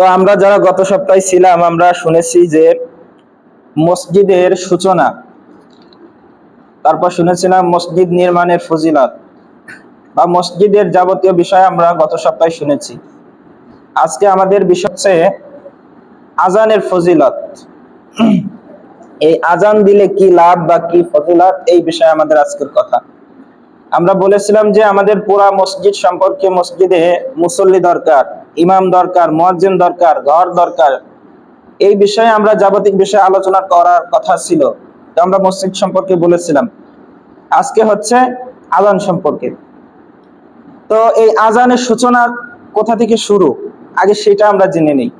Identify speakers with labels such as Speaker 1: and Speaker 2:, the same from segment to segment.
Speaker 1: তো আমরা যারা গত সপ্তাহে ছিলাম, আমরা শুনেছি যে মসজিদের সূচনা। তারপর শুনেছিলাম মসজিদ নির্মাণের ফজিলত বা মসজিদের যাবতীয় বিষয় আমরা গত সপ্তাহে শুনেছি। আজকে আমাদের বিষয় হচ্ছে আজানের ফজিলত। এই আজান দিলে কি লাভ বা কি ফজিলত, এই বিষয়ে আমাদের আজকের কথা। আমরা বলেছিলাম যে আমাদের পুরা মসজিদ সম্পর্কে মসজিদে মুসল্লি দরকার। ইমাম দরকার, মুয়াজ্জিন দরকার, ঘর দরকার। এই বিষয়ে আমরা যাবতীয় বিষয়ে আলোচনা করার কথা ছিল। তো আমরা মসজিদ সম্পর্কে বলেছিলাম। আজকে হচ্ছে আজান সম্পর্কে। তো এই আজানের সূচনা কোথা থেকে শুরু? আগে সেটা আমরা জেনে নেই।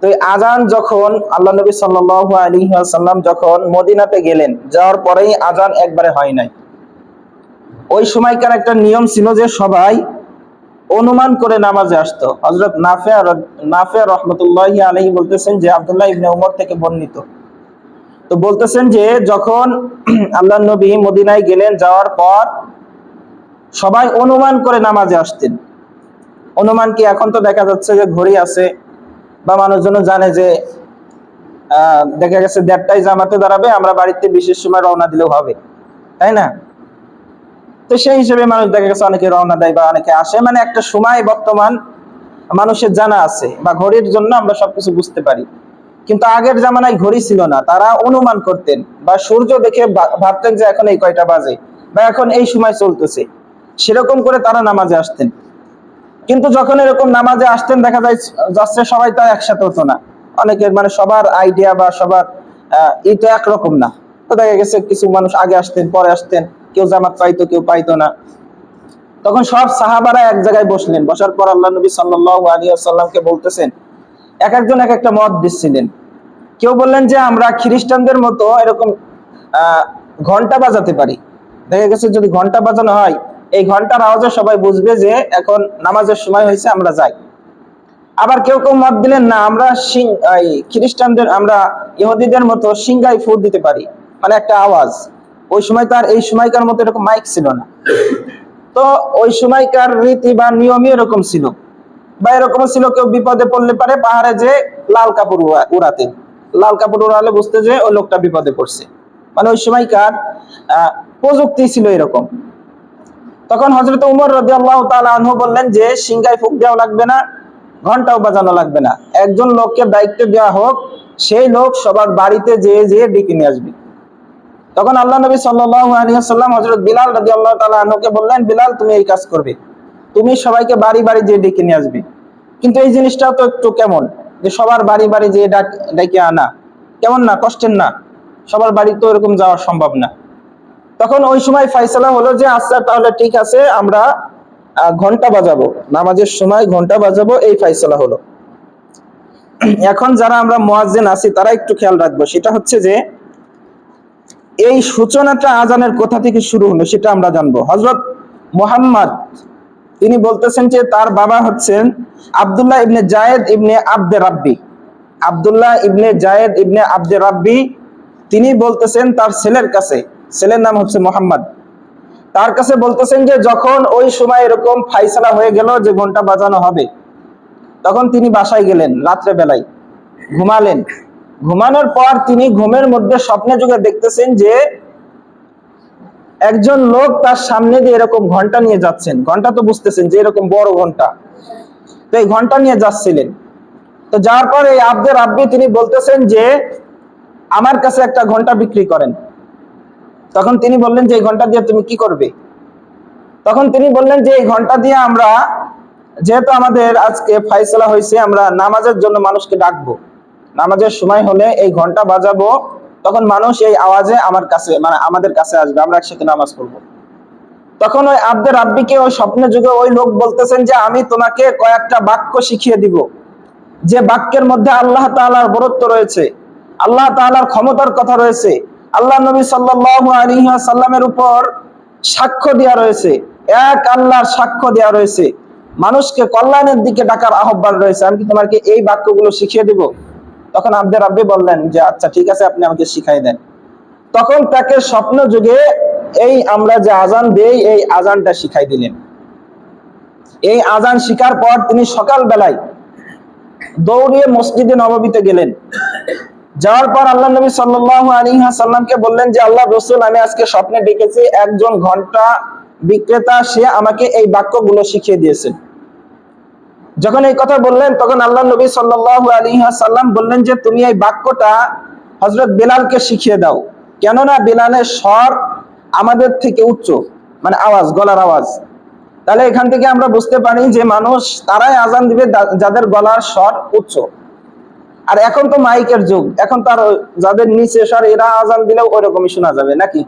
Speaker 1: তো এই আজান যখন আল্লাহ নবী সাল্লাল্লাহু আলাইহি ওয়াসাল্লাম যখন মদিনাতে গেলেন, যাওয়ার পরেই আজান একবারে হয় নাই। ওই সময়কার একটা নিয়ম ছিল যে সবাই অনুমান করে নামাজে আসতো। হজরত নাফিয়া রহমতুল্লাহ আলহি বলতেছেন যে আবদুল্লাহ ইবনে উমর থেকে বর্ণিত। তো বলতেছেন যে যখন আল্লাহ নবী মদিনায় গেলেন, যাওয়ার পর সবাই অনুমান করে নামাজে আসতেন। অনুমান কি এখন তো দেখা যাচ্ছে যে ঘড়ি আছে বা মানুষজন জানে যে দেখা গেছে দেড়টায় জামাতে দাঁড়াবে, আমরা বাড়িতে বিশেষ সময় রওনা দিলেও হবে। তাই না? তো সেই হিসেবে মানুষ দেখা গেছে অনেকে রওনা দেয় বা অনেকে আসে। মানে একটা সময় বর্তমান মানুষের জানা আছে বা ঘড়ির জন্য আমরা সবকিছু বুঝতে পারি। কিন্তু আগের জামানায় ঘড়ি ছিল না। তারা অনুমান করতেন বা সূর্য দেখে ভাবতেন যে এখন এই কয়টা বাজে বা এখন এই সময় চলতেছে। সেরকম করে তারা নামাজে আসতেন। কিন্তু যখন এরকম নামাজে আসতেন দেখা যায় যাচ্ছে সবাই তো একসাথে হতো না। অনেকের মানে সবার আইডিয়া বা সবার আহ, তো একরকম না। তো দেখা গেছে কিছু মানুষ আগে আসতেন পরে আসতেন। কেউ জামাত পাইতো, কেউ পাইতো না। তখন সব সাহাবারা এক জায়গায় বসলেন। বসার পর আল্লাহ নবী ওয়াসাল্লামকে বলতেছেন, এক একজন এক একটা মত দিচ্ছিলেন। কেউ বললেন যে, আমরা খ্রিস্টানদের মতো এরকম ঘণ্টা বাজাতে পারি। দেখা গেছে যদি ঘণ্টা বাজানো হয়, এই ঘণ্টার আওয়াজে সবাই বুঝবে যে, এখন নামাজের সময় হয়েছে, আমরা যাই। আবার কেউ কেউ মত দিলেন, না, আমরা খ্রিস্টানদের, আমরা ইহুদিদের মতো সিংগাই ফুট দিতে পারি। মানে একটা আওয়াজ। ওই সময় তার এই সময়কার মতো এরকম মাইক ছিল না। তো ওই সময়কার রীতি বা নিয়মই এরকম ছিল। বা এরকম ছিল, কেউ বিপদে পড়লে পারে পাহাড়ে যে লাল কাপড় উড়া- উড়াতেন। লাল কাপড় উড়ালে বুঝতে যে ওই লোকটা বিপদে পড়ছে। মানে ওই সময়কার প্রযুক্তি ছিল এরকম। তখন হজরত উমর রদি আল্লাহ আনহু বললেন যে সিংগায় ফুক দেওয়া লাগবে না ঘন্টাও বাজানো লাগবে না। একজন লোককে দায়িত্ব দেওয়া হোক, সেই লোক সবার বাড়িতে যেয়ে যেয়ে ডেকে নিয়ে আসবে। তখন আল্লাহ নবী সাল্লাম হজরত বিলাল রাজি আল্লাহ তালা আনহুকে বললেন, বিলাল, তুমি এই কাজ করবে। তুমি সবাইকে বাড়ি বাড়ি যেয়ে ডেকে নিয়ে আসবে। কিন্তু এই জিনিসটাও তো একটু কেমন? যে সবার বাড়ি বাড়ি যেয়ে ডাক, ডেকে আনা। কেমন না? কষ্টের না। সবার বাড়ি তো এরকম যাওয়া সম্ভব না। তখন ওই সময় ফাইসালা হলো যে আচ্ছা তাহলে ঠিক আছে, আমরা ঘণ্টা বাজাবো। নামাজের সময় ঘণ্টা বাজাবো। এই ফাইসালা হলো। এখন যারা আমরা মোয়াজ্জেন আছি, তারা একটু খেয়াল রাখব। সেটা হচ্ছে যে এই সূচনাটা আজানের কোথা থেকে শুরু হলো সেটা আমরা জানব। হজরত মোহাম্মদ, তিনি বলতেছেন যে তার বাবা হচ্ছেন আব্দুল্লাহ ইবনে জায়েদ ইবনে আব্দে রাব্বি। আব্দুল্লাহ ইবনে জায়েদ ইবনে আব্দে রাব্বি, তিনি বলতেছেন তার ছেলের কাছে, ছেলের নাম হচ্ছে মোহাম্মদ। তার কাছে বলতেছেন যে যখন ওই সময় এরকম ফাইসলা হয়ে গেল যে ঘণ্টা বাজানো হবে, তখন তিনি বাসায় গেলেন রাত্রে বেলায় ঘুমালেন। ঘুমানোর পর তিনি ঘুমের মধ্যে স্বপ্নে যুগে দেখতেছেন যে একজন লোক তার সামনে দিয়ে এরকম ঘণ্টা নিয়ে যাচ্ছেন। ঘণ্টা তো বুঝতেছেন যে এরকম বড় ঘণ্টা। তো এই ঘণ্টা নিয়ে যাচ্ছিলেন। তো যাওয়ার পর এই আব্দের আব্বি তিনি বলতেছেন যে, আমার কাছে একটা ঘণ্টা বিক্রি করেন। তখন তিনি বললেন যে, এই ঘণ্টা দিয়ে তুমি কি করবে? তখন তিনি বললেন যে, এই ঘণ্টা দিয়ে আমরা, যেহেতু আমাদের আজকে ফাইসলা হয়েছে, আমরা নামাজের জন্য মানুষকে ডাকবো। নামাজের সময় হলে এই ঘণ্টা বাজাবো, তখন মানুষ এই আওয়াজে আমার কাছে মানে আমাদের কাছে আসবে, আমরা একসাথে নামাজ পড়ব। তখন ওই আব্দের আব্বিকে ওই স্বপ্নে যুগে ওই লোক বলতেছেন যে, আমি তোমাকে কয়েকটা বাক্য শিখিয়ে দিব। যে বাক্যের মধ্যে আল্লাহ তাআলার বরত্ব রয়েছে, আল্লাহ তাআলার ক্ষমতার কথা রয়েছে, আল্লাহ নবী আলাইহি সাল্লামের উপর সাক্ষ্য দেওয়া রয়েছে, এক আল্লাহর সাক্ষ্য দেওয়া রয়েছে। মানুষকে কল্যাণের দিকে ডাকার আহ্বান রয়েছে। আমি কি তোমাকে এই বাক্যগুলো শিখিয়ে দিব? তখন আব্দের আব্বি বললেন যে আচ্ছা ঠিক আছে, আপনি আমাকে শিখাই দেন। তখন তাকে স্বপ্ন যুগে এই আমরা যে আজান দেই, এই আজানটা শিখাই দিলেন। এই আজান শিকার পর তিনি সকাল বেলায় দৌড়িয়ে মসজিদে নববীতে গেলেন। যাওয়ার পর আল্লাহ নবী আলাইহি সাল্লামকে বললেন যে, আল্লাহ রসুল, আমি আজকে স্বপ্নে ডেকেছি একজন ঘণ্টা বিক্রেতা, সে আমাকে এই বাক্যগুলো শিখিয়ে দিয়েছেন যখন এই কথা বললেন, তখন আল্লাহ নবী সাল্লাল্লাহু আলাইহি সাল্লাম বললেন যে, তুমি এই বাক্যটা হজরত বেলালকে শিখিয়ে দাও। কেননা বেলালের স্বর আমাদের থেকে উচ্চ মানে আওয়াজ, গলার আওয়াজ। তাহলে এখান থেকে আমরা বুঝতে পারি যে মানুষ, তারাই আজান দিবে যাদের গলার স্বর উচ্চ। আর এখন তো মাইকের যুগ, এখন তার যাদের নিচে স্বর, এরা আজান দিলেও ওই রকমই শোনা যাবে, নাকি?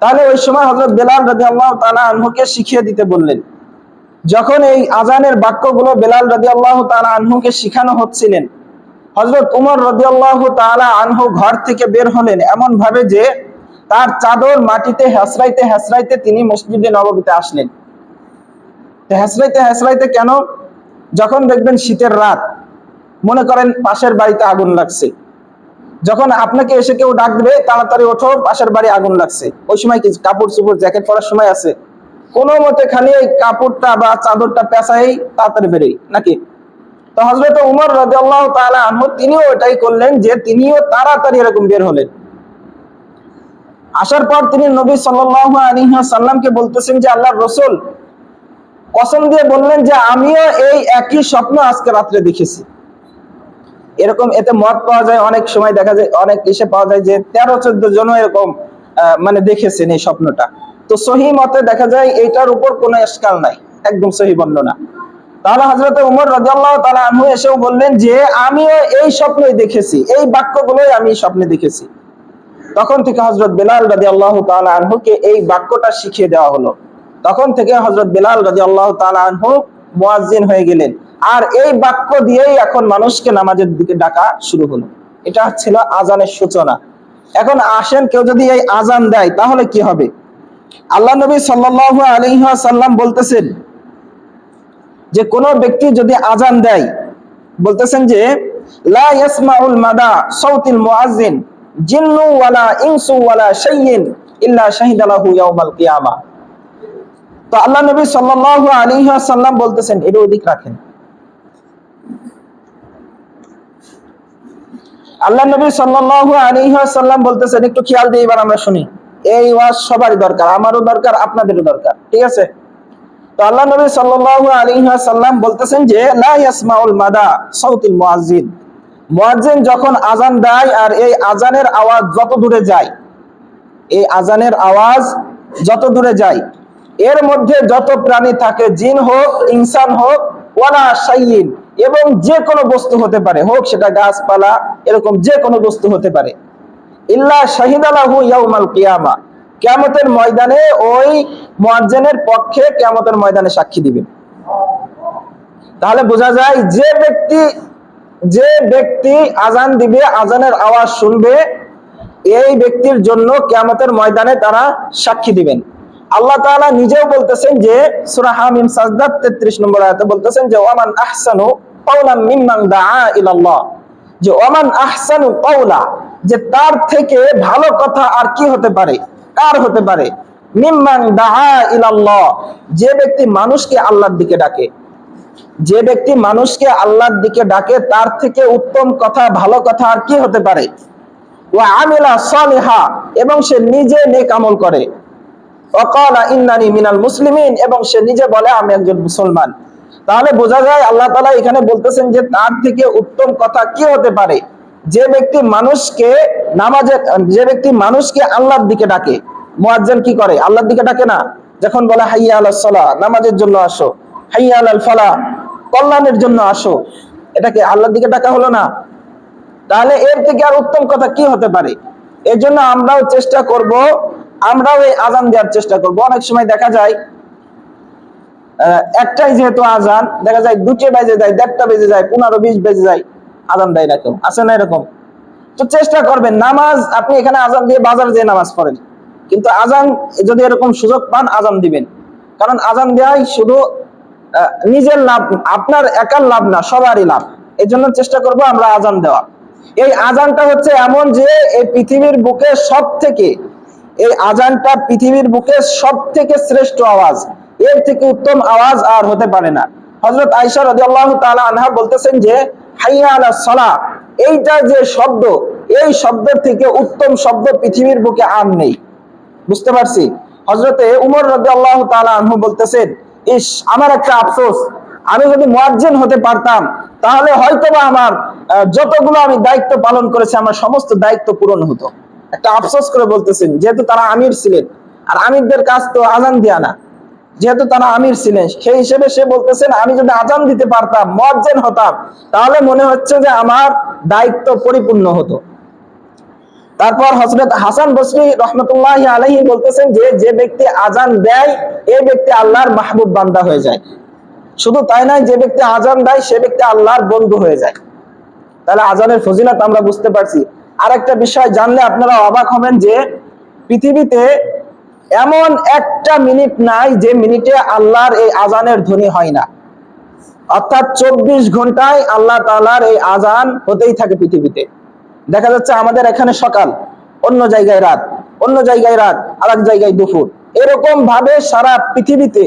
Speaker 1: তাহলে ওই সময় হজরত বেলাল রাজি আল্লাহ তালা আনহুকে শিখিয়ে দিতে বললেন। যখন এই আজানের বাক্যগুলো বেলাল রাজি আল্লাহ তালা আনহুকে শিখানো হচ্ছিলেন হজরত উমর রাজি আল্লাহ তালা আনহু ঘর থেকে বের হলেন এমন ভাবে যে তার চাদর মাটিতে হেসরাইতে হেসরাইতে তিনি মসজিদে নববীতে আসলেন। হেসরাইতে হেসরাইতে কেন? যখন দেখবেন শীতের রাত, মনে করেন পাশের বাড়িতে আগুন লাগছে। যখন আপনাকে এসে কেউ ডাক দেবে, তাড়াতাড়ি ওঠো, পাশের বাড়ি আগুন লাগছে। ওই সময় কি কাপড় চুপড় জ্যাকেট পরার সময় আছে? কোনো মতে খালি এই কাপড়টা বা চাদরটা পেঁচাই তাড়াতাড়ি বেরোই, নাকি? তো হজরত উমর রাজিয়াল্লাহ তাআলা আনহু তিনিও এটাই করলেন যে তিনিও তাড়াতাড়ি এরকম বের হলেন। আসার পর তিনি নবী আলাইহি সাল্লামকে বলতেছেন যে, আল্লাহর রসুল কসম দিয়ে বললেন যে, আমিও এই একই স্বপ্ন আজকে রাত্রে দেখেছি। এরকম এতে মত পাওয়া যায়, অনেক সময় দেখা যায়, অনেক এসে পাওয়া যায় যে তেরো চোদ্দ জন এরকম মানে দেখেছেন এই স্বপ্নটা। তো সহি মতে দেখা যায় এইটার উপর কোনো এসকাল নাই, একদম সহি বর্ণনা। তাহলে হজরত উমর রাজিয়াল্লাহ তাআলা আনহু এসেও বললেন যে, আমিও এই স্বপ্নই দেখেছি, এই বাক্যগুলোই আমি স্বপ্নে দেখেছি। তখন থেকে হজরত বেলাল রাজি আল্লাহ তালা আনহুকে এই বাক্যটা শিখিয়ে দেওয়া হলো। তখন থেকে হজরত বেলাল রাজি আল্লাহ তালা আনহু মুয়াজ্জিন হয়ে গেলেন। আর এই বাক্য দিয়েই এখন মানুষকে নামাজের দিকে ডাকা শুরু হলো। এটা ছিল আজানের সূচনা। এখন আসেন, কেউ যদি এই আজান দেয়, তাহলে কি হবে? আল্লাহ নবী সাল্লাল্লাহু আলাইহি সাল্লাম বলতেছেন যে কোন ব্যক্তি যদি আজান দেয়, বলতেছেন যে বলতেছেন বলতেছেন, একটু খেয়াল দিয়ে এবার আমরা শুনি। এই ওয়াজ সবারই দরকার, আমারও দরকার, আপনাদেরও দরকার, ঠিক আছে? তো আল্লাহ নবী সাল্লাল্লাহু আলাইহি সাল্লাম বলতেছেন যে, লা ইয়াসমাউল মাদা সাউতিল মুয়াজ্জিন মুয়াজ্জিন যখন আজান দেয় আর এই আজানের আওয়াজ যত দূরে যায়, এই আজানের আওয়াজ যত দূরে যায়, এর মধ্যে যত প্রাণী থাকে, জিন হোক, ইনসান হোক, ওয়ালা শাইইন এবং যে কোনো বস্তু হতে পারে, হোক সেটা গাছপালা, এরকম যে কোনো বস্তু হতে পারে। ইল্লা শাহিদালাহু ইয়াউমাল কিয়ামা। কিয়ামতের ময়দানে ওই মুয়াজ্জিনের পক্ষে কিয়ামতের ময়দানে সাক্ষী দিবে। তাহলে বোঝা যায় যে ব্যক্তি যে ব্যক্তি আজান দিবে আজানের আওয়াজ শুনবে, এই ব্যক্তির জন্য কিয়ামতের ময়দানে তারা সাক্ষী দিবেন। আল্লাহ তাআলা নিজেও বলতেছেন যে, সূরা হামিম সাজদা 33 নম্বর আয়াতে বলতেছেন যে, ওয়ামান আহসানু কাওলাম মিম্মান দাআ ইলাল্লাহ। যে, ওয়ামান আহসানু কাওলা। যে তার থেকে ভালো কথা আর কি হতে পারে? কার হতে পারে? যে ব্যক্তি মানুষকে আল্লাহর দিকে ডাকে, যে ব্যক্তি মানুষকে আল্লাহর দিকে ডাকে, তার থেকে উত্তম কথা, ভালো কথা আর কি হতে পারে? ও আমিলা সালিহা, এবং সে নিজে নেক আমল করে। অকালা মিনাল মুসলিমিন, এবং সে নিজে বলে, আমি একজন মুসলমান। তাহলে বোঝা যায়, আল্লাহ তালা এখানে বলতেছেন যে তার থেকে উত্তম কথা কি হতে পারে? যে ব্যক্তি মানুষকে নামাজের যে ব্যক্তি মানুষকে আল্লাহর দিকে ডাকে, মুয়াজ্জিন কি করে? আল্লাহর দিকে ডাকে না? যখন বলে, হাইয়া আলাস সালাহ নামাজের জন্য আসো। হাইয়া আলাল ফালা কল্যাণের জন্য আসো। এটাকে আল্লাহর দিকে ডাকা হলো না। তাহলে এর থেকে আর উত্তম কথা কি হতে পারে? এর জন্য আমরাও চেষ্টা করব, আমরাও এই আজান দেওয়ার চেষ্টা করব। অনেক সময় দেখা যায় একটাই যেহেতু আজান দেখা যায় দুটো বেজে যায়, দেড়টা বেজে যায়, পনেরো, বিশ বেজে যায়। আজান দেয় না কেউ। আছে না এরকম? তো চেষ্টা করবেন, নামাজ আপনি এখানে আজান দিয়ে বাজার যেয়ে নামাজ পড়েন। কিন্তু আজান, যদি এরকম সুযোগ পান, আজান দিবেন। কারণ আজান দেওয়াই শুধু নিজের লাভ, আপনার একার লাভ না, সবারই লাভ। এই জন্য চেষ্টা করব আমরা আজান দেওয়া। এই আজানটা হচ্ছে এমন যে, এই পৃথিবীর বুকে সব থেকে এই আজানটা পৃথিবীর বুকে সব থেকে শ্রেষ্ঠ আওয়াজ। এর থেকে উত্তম আওয়াজ আর হতে পারে না। হজরত আইসা রাদিয়াল্লাহু তাআলা আনহা বলতেছেন যে এইটা যে শব্দ, এই শব্দের থেকে উত্তম শব্দ পৃথিবীর বুকে আর নেই। বুঝতে পারছি? হজরতে উমর রাদিয়াল্লাহু তাআলা আনহু বলতেছেন ইস আমার একটা আফসোস, আমি যদি মুয়াজ্জিন হতে পারতাম, তাহলে হয়তোবা আমার যতগুলো আমি দায়িত্ব পালন করেছি, আমার সমস্ত দায়িত্ব পূরণ হতো। একটা আফসোস করে বলতেছেন, যেহেতু তারা আমির ছিলেন, আর আমিরদের কাজ তো আজান দেয়া না। যেহেতু তারা আমির ছিলেন, সেই হিসেবে সে বলতেছেন, আমি যদি আজান দিতে পারতাম, মুয়াজ্জিন হতাম, তাহলে মনে হচ্ছে যে আমার দায়িত্ব পরিপূর্ণ হতো। তারপর হজরত হাসান বসরি রহমতুল্লাহ আলহী বলতেছেন যে যে ব্যক্তি আজান দেয় এই ব্যক্তি আল্লাহর মাহবুব বান্দা হয়ে যায়। শুধু তাই নয়, যে ব্যক্তি আজান দেয়, সে ব্যক্তি আল্লাহর বন্ধু হয়ে যায়। তাহলে আজানের ফজিলত আমরা বুঝতে পারছি। আর একটা বিষয় জানলে আপনারা অবাক হবেন যে, পৃথিবীতে এমন একটা মিনিট নাই যে মিনিটে আল্লাহর এই আজানের ধ্বনি হয় না। অর্থাৎ চব্বিশ ঘন্টায় আল্লাহ তাআলার এই আজান হতেই থাকে পৃথিবীতে। দেখা যাচ্ছে আমাদের এখানে সকাল, অন্য জায়গায় রাত, অন্য জায়গায় রাত আর জায়গায় দুপুর। এরকম ভাবে সারা পৃথিবীতে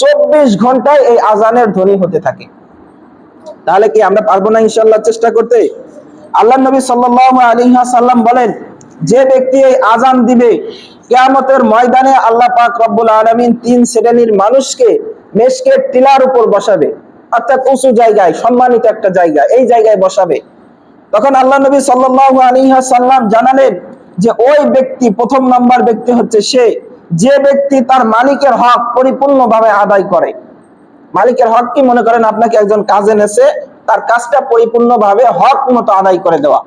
Speaker 1: চব্বিশ ঘন্টায় এই আজানের ধ্বনি হতে থাকে। তাহলে কি আমরা পারব না ইনশাল্লাহ চেষ্টা করতে? আল্লাহ নবী সাল্লাম বলেন, যে ব্যক্তি এই আজান দিবে কিয়ামতের ময়দানে আল্লাহ পাক রব্বুল আলামিন তিন শ্রেণির মানুষকে মেশকের টিলার উপর বসাবে। অর্থাৎ উঁচু জায়গায়, সম্মানিত একটা জায়গা, এই জায়গায় বসাবে। তখন আল্লাহ নবী সাল্লাল্লাহু আলাইহি সাল্লাম জানালেন যে ওই ব্যক্তি, প্রথম নাম্বার ব্যক্তি হচ্ছে সে। যে ব্যক্তি তার মালিকের হক পরিপূর্ণভাবে আদায় করে। মালিকের হক কি? মনে করেন আপনাকে একজন কাজে নেছে, তার কাজটা পরিপূর্ণভাবে হক মতো আদায় করে দেওয়া।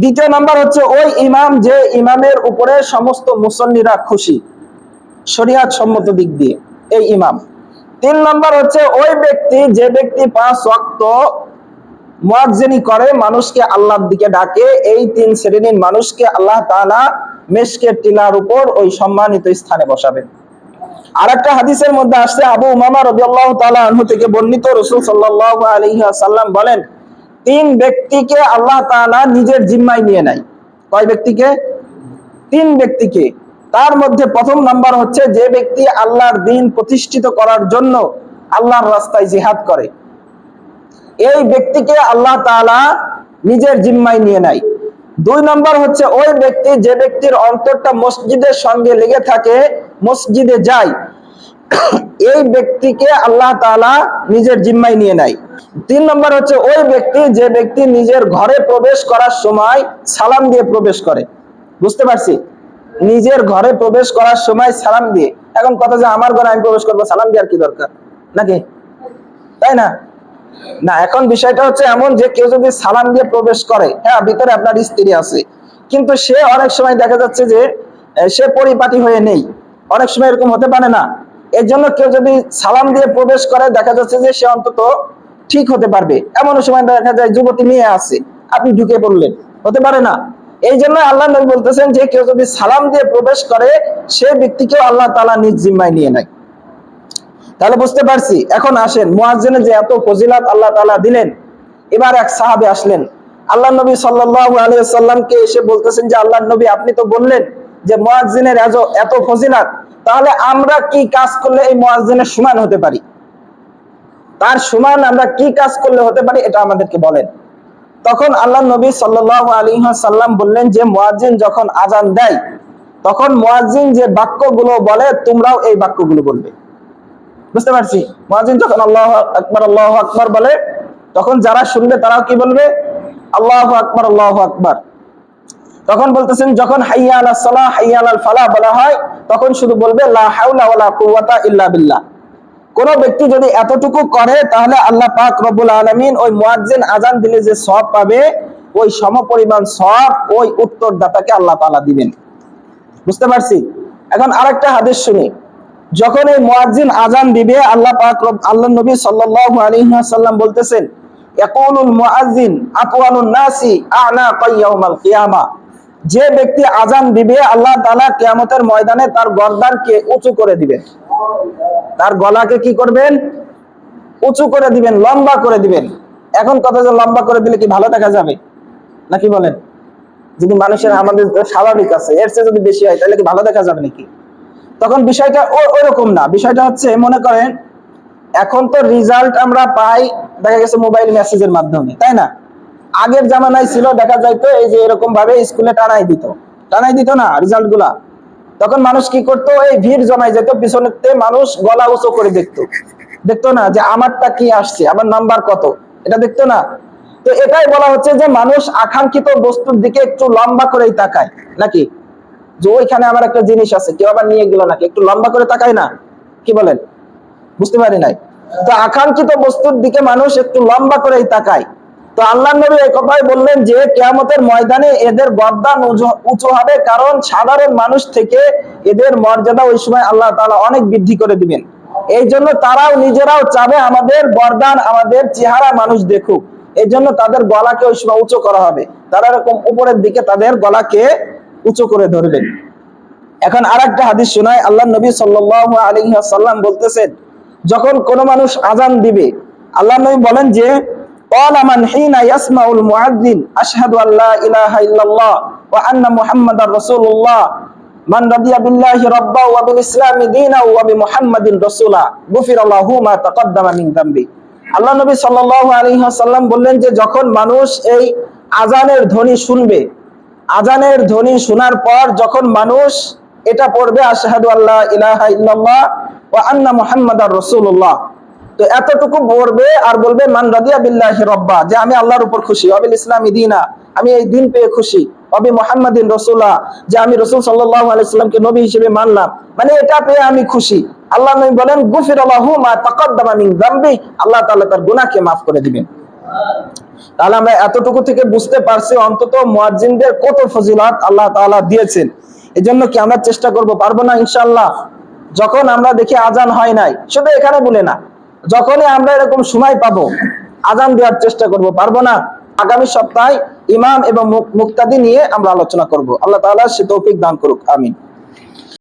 Speaker 1: দ্বিতীয় নাম্বার হচ্ছে, ওই ইমাম যে ইমামের উপরে সমস্ত মুসল্লিরা খুশি। শরিয়াত সম্মত দিক দিয়ে, এই ইমাম। তিন নম্বর হচ্ছে, ওই ব্যক্তি, যে ব্যক্তি পাঁচ ওয়াক্ত মুয়াজ্জিনি করে, মানুষকে আল্লাহর দিকে ডাকে, এই তিন শ্রেণির মানুষকে আল্লাহ তাআলা মেশকের টিলার উপর ওই সম্মানিত স্থানে বসাবেন। আরেকটা হাদিসের মধ্যে আসছে, আবু উমামা রাদিয়াল্লাহু তাআলা আনহু থেকে বর্ণিত রাসূল সাল্লাল্লাহু আলাইহি বলেন তিন ব্যক্তিকে আল্লাহ তাআলা নিজের জিম্মায় নিয়ে নেয়। কয় ব্যক্তিকে? তিন ব্যক্তিকে। তার মধ্যে প্রথম নাম্বার হচ্ছে যে ব্যক্তি আল্লাহর দিন প্রতিষ্ঠিত করার জন্য আল্লাহর রাস্তায় জিহাদ করে। এই ব্যক্তিকে আল্লাহ তাআলা নিজের জিম্মায় নিয়ে নেয়। দুই নম্বর হচ্ছে ওই ব্যক্তি যে ব্যক্তির অন্তরটা মসজিদের সঙ্গে লেগে থাকে, মসজিদে যায় এই ব্যক্তিকে আল্লাহ তাআলা নিজের জিম্মায় নিয়ে নেয়। তিন নম্বর হচ্ছে ওই ব্যক্তি যে ব্যক্তি নিজের ঘরে প্রবেশ করার সময় সালাম দিয়ে প্রবেশ করে। বুঝতে পারছি? নিজের ঘরে প্রবেশ করার সময় সালাম দিয়ে। এখন কথা যে আমার ঘরে আমি প্রবেশ করব, সালাম দেওয়ার কি দরকার? নাকি? তাই না? না, এখন বিষয়টা হচ্ছে এমন যে কেউ যদি সালাম দিয়ে প্রবেশ করে হ্যাঁ ভিতরে আপনার স্ত্রী আছে। কিন্তু সে অনেক সময় দেখা যাচ্ছে যে সে পরিপাটি হয়ে নেই। অনেক সময় এরকম হতে পারে না। এর জন্য কেউ যদি সালাম দিয়ে প্রবেশ করে, দেখা যাচ্ছে যে সে অন্তত ঠিক হতে পারবে। এমন সময় দেখা যায় যুবতী মেয়ে আছে, আপনি ঢুকে পড়লেন। হতে পারে না। এই জন্য আল্লাহ নবী বলতেছেন যে, কেউ যদি সালাম দিয়ে প্রবেশ করে, সে ব্যক্তিকেও আল্লাহ তাআলা নিজ জিম্মায় নিয়ে নেয়। তাহলে বুঝতে পারছি, এখন আসেন, মুয়াজ্জিনে যে এত ফজিলাত আল্লাহ তাআলা দিলেন, এবার এক সাহাবে আসলেন। আল্লাহ নবী সাল্লাল্লাহু আলাইহি সাল্লামকে এসে বলতেছেন যে আল্লাহ নবী, আপনি তো বললেন যে, মুয়াজ্জিনের এত ফজিলাত। তাহলে আমরা কি কাজ করলে এই মুয়াজ্জিনের সমান হতে পারি? তার সমান আমরা কি কাজ করলে হতে পারি এটা আমাদেরকে বলেন। তখন আল্লাহ নবী সাল্লাল্লাহু আলাইহি সাল্লাম বললেন যে মুয়াজ্জিন যখন আজান দেয়, তখন মুয়াজ্জিন যে বাক্যগুলো বলে, তোমরাও এই বাক্যগুলো বলবে। বুঝতে পারছি? মুয়াজ্জিন যখন আল্লাহ আকবার আল্লাহ আকবার বলে, তখন যারা শুনবে তারাও কি বলবে? আল্লাহ আকবার আল্লাহ আকবার। তখন বলতেছেন, যখন হাইয়া আলা সালাহ, হাইয়া ফালাহ বলা হয়, তখন শুধু বলবে, লা হাওলা ওয়ালা কুওয়াতা ইল্লা বিল্লাহ। কোন ব্যক্তি যদি এতটুকু করে, তাহলে আল্লাহ পাক রব্বুল আলামিন ওই মুয়াজ্জিন আজান দিলে যে সওয়াব পাবে, ওই সমপরিমাণ সওয়াব, ওই উত্তরদাতাকে আল্লাহ তাআলা দিবেন। বুঝতে পারছি? এখন আরেকটা হাদিস শুনি। যখন এই মুয়াজ্জিন আজান দিবে, আল্লাহ পাক আল্লাহ নবী সাল্লাল্লাহু আলাইহি ওয়াসাল্লাম বলতেছেন, ইয়াকুলুল মুয়াজ্জিন আতওয়ালুন নাসি আ'নাকা ইয়াউমাল কিয়ামা। যে ব্যক্তি আজান দিবে, আল্লাহ তাআলা কিয়ামতের ময়দানে তার গর্দানকে উঁচু করে দিবেন। তার গলাকে কি করবেন? উঁচু করে দিবেন, লম্বা করে দিবেন। এখন কথা লম্বা করে দিলে কি ভালো দেখা যাবে? নাকি বলেন? যদি মানুষের আমাদের স্বাভাবিক আছে, এর চেয়ে যদি বেশি হয়, তাহলে কি ভালো দেখা যাবে নাকি? তখন বিষয়টা ও- ওইরকম না। বিষয়টা হচ্ছে, মনে করেন, এখন তো রেজাল্ট আমরা পাই, দেখা গেছে মোবাইল মেসেজের মাধ্যমে, তাই না? আগের জামানায় ছিল, দেখা যাইতো এই যে এরকম ভাবে স্কুলে টানাই দিত। টানাই দিত না রেজাল্টগুলা। তখন মানুষ কি করতো, এই ভিড় জমাই যেত পিছনেতে মানুষ গলা উঁচু করে দেখতো। দেখতো না যে আমারটা কি আসছে, আমার নাম্বার কত, এটা দেখতো না। তো এটাই বলা হচ্ছে যে মানুষ আকাঙ্ক্ষিত বস্তুর দিকে একটু লম্বা করেই তাকায়, নাকি? যে ওইখানে আমার একটা জিনিস আছে, কেউ আবার নিয়ে গেল নাকি, একটু লম্বা করে তাকায় না? কি বলেন? বুঝতে পারি নাই। তো আকাঙ্ক্ষিত বস্তুর দিকে মানুষ একটু লম্বা করেই তাকায়। তো আল্লাহ নবী এই কথাই বললেন যে, কেয়ামতের ময়দানে এদের গর্দান উঁচু- হবে কারণ সাধারণ মানুষ থেকে এদের মর্যাদা ওই সময় আল্লাহ তাআলা অনেক বৃদ্ধি করে দিবেন। এই জন্য তারাও নিজেরাও চাবে আমাদের গর্দান, আমাদের চেহারা মানুষ দেখুক। এই জন্য তাদের গলাকে ওই সময় উঁচু করা হবে। তারা এরকম উপরের দিকে তাদের গলাকে উঁচু করে ধরবেন এখন আর একটা হাদিস শোনায় আল্লাহ নবী সাল্লাল্লাহু আলাইহি ওয়াসাল্লাম বলতেছেন, যখন কোন মানুষ আজান দিবে আল্লাহ নবী বলেন যে قال من حين يسمع المؤذن أشهد أن لا إله إلا الله وأن محمد رسول الله من رضي بالله ربا وبالإسلام دينا وبمحمد رسولا غفر له ما تقدم من ذنبه আল্লাহ নবী সাল্লাল্লাহু আলাইহি ওয়াসাল্লাম বললেন যে যখন মানুষ এই আজানের ধ্বনি শুনবে আজানের ধ্বনি শোনার পর যখন মানুষ এটা পড়বে আশহাদু আল্লাহ ইলাহা ইল্লাল্লাহ ওয়া আন্না মুহাম্মাদার রাসূলুল্লাহ তো এতটুকু পড়বে আর বলবে, মান রাদিয়া বিল্লাহি রব্বা যে আমি আল্লাহর উপর খুশি। অবিল ইসলামী দিনা। আমি এই দিন পেয়ে খুশি। অবি মুহাম্মাদিন রাসূলা, যে আমি রাসূল সাল্লাল্লাহু আলাইহি সাল্লামকে নবী হিসেবে মানলাম। মানে এটা পেয়ে আমি খুশি। আল্লাহ নবী বলেন গুফিরাল্লাহু মা তাকাদ্দামা মিন যামবি আল্লাহ তাআলা তার গুনাহকে মাফ করে দিবেন। তাহলে আমরা এতটুকু থেকে বুঝতে পারছি, অন্তত মুয়াজ্জিনদের কত ফজিলত আল্লাহ তাআলা দিয়েছেন। এজন্য কি আমরা চেষ্টা করব? পারব না ইনশাআল্লাহ? যখন আমরা দেখি আজান হয় নাই, শুধু এখানে বলে না যখনই আমরা এরকম সময় পাবো, আজান দেওয়ার চেষ্টা করব, পারব না, আগামী সপ্তাহে ইমাম এবং মুক্তাদি নিয়ে আমরা আলোচনা করব। আল্লাহ তালা সে তৌফিক দান করুক, আমিন।